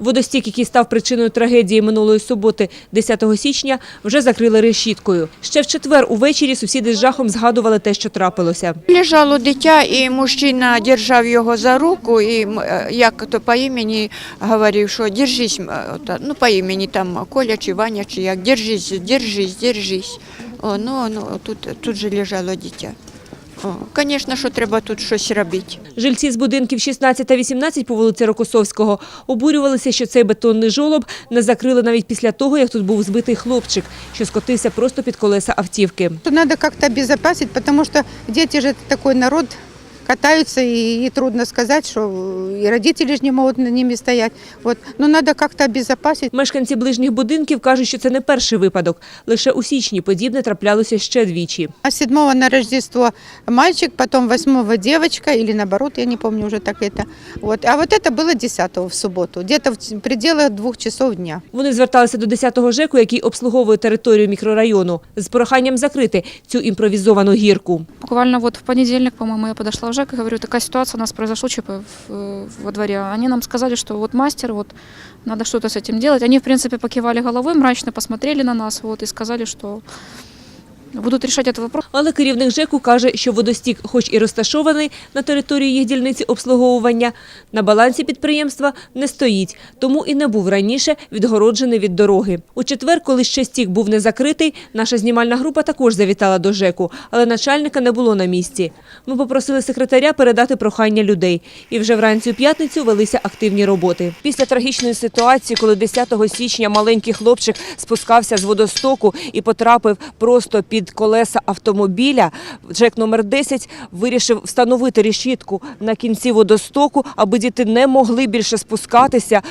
Водостік, який став причиною трагедії минулої суботи, 10 січня, вже закрили решіткою. Ще в четвер увечері сусіди з жахом згадували те, що трапилося. Лежало дитя, і мужчина держав його за руку, і е, як то по імені говорив, що держись, е, ну по імені там Коля чи Ваня, чи як, держись, держись, держись. О, ну, ну тут, тут же лежало дитя. Звісно, що треба тут щось робити. Жильці з будинків 16 та 18 по вулиці Рокосовського обурювалися, що цей бетонний жолоб не закрили навіть після того, як тут був збитий хлопчик, що скотився просто під колеса автівки. Треба якось обезпечити, тому що діти ж такий народ катаются, и, и трудно сказать, что и родители же не могут на ними стоять. Вот. Но надо как-то обезопасить. Мешканці ближніх будинків кажуть, що це не перший випадок. Лише у січні подібне траплялося ще двічі. А 7 на Рождество мальчик, потом 8 девочка, или наоборот, я не помню уже так это. Вот. А вот это было 10 в субботу, где-то в пределах двух часов дня. Вони зверталися до 10-го ЖЕКу, який обслуговує територію мікрорайону, з проханням закрити цю імпровізовану гірку. Буквально вот в понедельник, по-моему, я подошла в ЖЭК и говорю, такая ситуация у нас произошла ЧП в- э, во дворе. Они нам сказали, что вот мастер, вот надо что-то с этим делать. Они, в принципе, покивали головой, мрачно посмотрели на нас вот, и сказали, что будут решать этот вопрос. Але керівник ЖЕКу каже, що водостік, хоч і розташований на території їх дільниці обслуговування, на балансі підприємства не стоїть, тому і не був раніше відгороджений від дороги. У четвер, коли ще стік був не закритий, наша знімальна група також завітала до ЖЕКу, але начальника не було на місці. Ми попросили секретаря передати прохання людей. І вже вранці у п'ятницю велися активні роботи. Після трагічної ситуації, коли 10 січня маленький хлопчик спускався з водостоку і потрапив просто під колеса автомобіля, ЖЕК номер 10 вирішив встановити решітку на кінці водостоку, аби діти не могли більше спускатися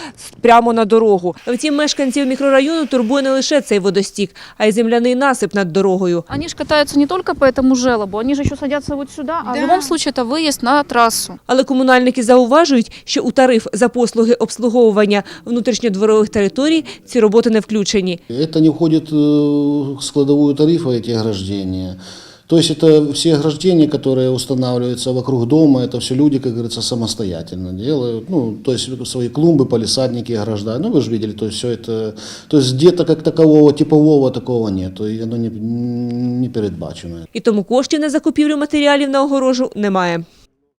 прямо на дорогу. Втім, мешканців мікрорайону турбує не лише цей водостік, а й земляний насип над дорогою. Они же катаются не только по этому желобу, они же еще садятся вот сюда, а в Да. любом случае это выезд на трассу. Але комунальники зауважують, що у тариф за послуги обслуговування внутрішньодворових територій ці роботи не включені. Это не входит э, в складовую тарифа эти ограждения. То есть это все ограждения, которые устанавливаются вокруг дома, это все люди, как говорится, самостоятельно делают. Ну, то есть свои клумбы, полисадники ограждают. Ну, вы же видели, то есть все это... То есть где-то как такового типового такого нет, и оно не, не передбачено. І тому коштів на закупівлю матеріалів на огорожу немає.